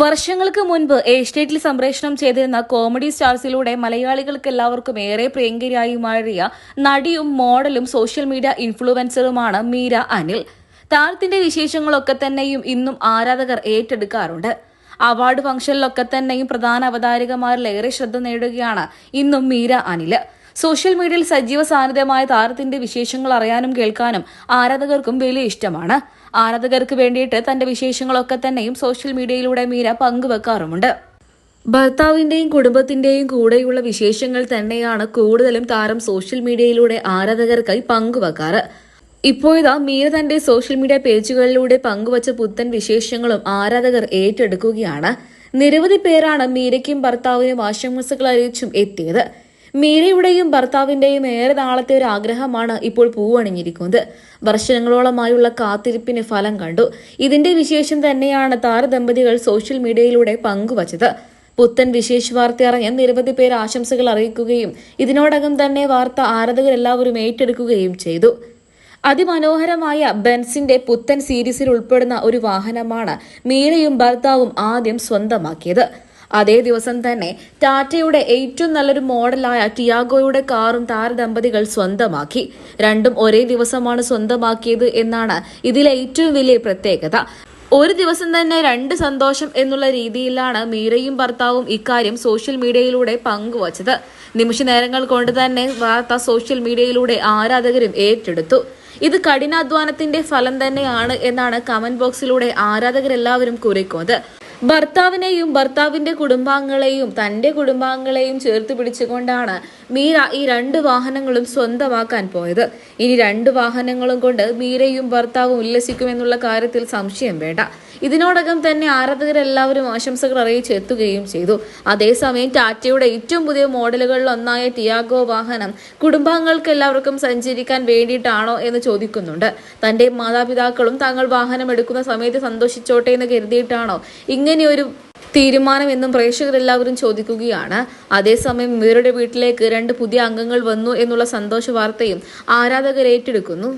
വർഷങ്ങൾക്ക് മുൻപ് ഏഷ്യേറ്റിൽ സംപ്രേഷണം ചെയ്തിരുന്ന കോമഡി സ്റ്റാർസിലൂടെ മലയാളികൾക്ക് എല്ലാവർക്കും ഏറെ പ്രിയങ്കരിയായി മാറിയ നടിയും മോഡലും സോഷ്യൽ മീഡിയ ഇൻഫ്ലുവൻസറുമാണ് മീര അനിൽ. താരത്തിന്റെ വിശേഷങ്ങളൊക്കെ തന്നെയും ഇന്നും ആരാധകർ ഏറ്റെടുക്കാറുണ്ട്. അവാർഡ് ഫംഗ്ഷനിലൊക്കെ തന്നെയും പ്രധാന അവതാരകമാരിലേറെ ശ്രദ്ധ നേടുകയാണ് ഇന്നും മീര അനിൽ. സോഷ്യൽ മീഡിയയിൽ സജീവ സാന്നിധ്യമായ താരത്തിന്റെ വിശേഷങ്ങൾ അറിയാനും കേൾക്കാനും ആരാധകർക്കും വലിയ ഇഷ്ടമാണ്. ആരാധകർക്ക് വേണ്ടിയിട്ട് തന്റെ വിശേഷങ്ങളൊക്കെ തന്നെയും സോഷ്യൽ മീഡിയയിലൂടെ മീര പങ്കുവെക്കാറുമുണ്ട്. ഭർത്താവിന്റെയും കുടുംബത്തിന്റെയും കൂടെയുള്ള വിശേഷങ്ങൾ തന്നെയാണ് കൂടുതലും താരം സോഷ്യൽ മീഡിയയിലൂടെ ആരാധകർക്കായി പങ്കുവെക്കാറ്. ഇപ്പോഴിതാ മീര തന്റെ സോഷ്യൽ മീഡിയ പേജുകളിലൂടെ പങ്കുവച്ച പുത്തൻ വിശേഷങ്ങളും ആരാധകർ ഏറ്റെടുക്കുകയാണ്. നിരവധി പേരാണ് മീരയ്ക്കും ഭർത്താവിനും ആശംസകൾ അറിയിച്ചും എത്തിയത്. മീരയുടെയും ഭർത്താവിന്റെയും ഏറെ നാളത്തെ ഒരു ആഗ്രഹമാണ് ഇപ്പോൾ പൂവണിഞ്ഞിരിക്കുന്നത് വർഷങ്ങളോളമായുള്ള കാത്തിരിപ്പിന് ഫലം കണ്ടു. ഇതിന്റെ വിശേഷം തന്നെയാണ് താരദമ്പതികൾ സോഷ്യൽ മീഡിയയിലൂടെ പങ്കുവച്ചത്. പുത്തൻ വിശേഷ വാർത്ത അറിഞ്ഞ നിരവധി പേർ ആശംസകൾ അറിയിക്കുകയും ഇതിനോടകം തന്നെ വാർത്ത ആരാധകരെല്ലാവരും ഏറ്റെടുക്കുകയും ചെയ്തു. അതിമനോഹരമായ ബെൻസിന്റെ പുത്തൻ സീരീസിൽ ഉൾപ്പെടുന്ന ഒരു വാഹനമാണ് മീരയും ഭർത്താവും ആദ്യം സ്വന്തമാക്കിയത്. അതേ ദിവസം തന്നെ ടാറ്റയുടെ ഏറ്റവും നല്ലൊരു മോഡലായ ടിയാഗോയുടെ കാറും താരദമ്പതികൾ സ്വന്തമാക്കി. രണ്ടും ഒരേ ദിവസമാണ് സ്വന്തമാക്കിയത് എന്നാണ് ഇതിലെ ഏറ്റവും വലിയ പ്രത്യേകത. ഒരു ദിവസം തന്നെ രണ്ട് സന്തോഷം എന്നുള്ള രീതിയിലാണ് മീരയും ഭർത്താവും ഇക്കാര്യം സോഷ്യൽ മീഡിയയിലൂടെ പങ്കുവച്ചത്. നിമിഷ നേരങ്ങൾ കൊണ്ട് തന്നെ വാർത്ത സോഷ്യൽ മീഡിയയിലൂടെ ആരാധകരും ഏറ്റെടുത്തു. ഇത് കഠിനാധ്വാനത്തിന്റെ ഫലം തന്നെയാണ് എന്നാണ് കമന്റ് ബോക്സിലൂടെ ആരാധകരെല്ലാവരും കുറിക്കുന്നത്. ഭർത്താവിനെയും ഭർത്താവിന്റെ കുടുംബാംഗങ്ങളെയും തന്റെ കുടുംബാംഗങ്ങളെയും ചേർത്ത് പിടിച്ചുകൊണ്ടാണ് മീര ഈ രണ്ട് വാഹനങ്ങളും സ്വന്തമാക്കാൻ പോയത്. ഇനി രണ്ട് വാഹനങ്ങളും കൊണ്ട് മീരയും ഭർത്താവും ഉല്ലസിക്കുമെന്നുള്ള കാര്യത്തിൽ സംശയം വേണ്ട. ഇതിനോടകം തന്നെ ആരാധകരെല്ലാവരും ആശംസകൾ അറിയിച്ചെത്തുകയും ചെയ്തു. അതേസമയം ടാറ്റയുടെ ഏറ്റവും പുതിയ മോഡലുകളിൽ ഒന്നായ ടിയാഗോ വാഹനം കുടുംബാംഗങ്ങൾക്ക് എല്ലാവർക്കും സഞ്ചരിക്കാൻ വേണ്ടിയിട്ടാണോ എന്ന് ചോദിക്കുന്നുണ്ട്. തന്റെ മാതാപിതാക്കളും തങ്ങൾ വാഹനം എടുക്കുന്ന സമയത്ത് സന്തോഷിച്ചോട്ടെ എന്ന് കരുതിയിട്ടാണോ ഇങ്ങനെയൊരു പ്രേക്ഷകർ പ്രേക്ഷകരെല്ലാവരും ചോദിക്കുകയാണ്. അതേസമയം ഇവരുടെ വീട്ടിലേക്ക് രണ്ട് പുതിയ അംഗങ്ങൾ വന്നു എന്നുള്ള സന്തോഷ വാർത്തയും ആരാധകർ ഏറ്റെടുക്കുന്നു.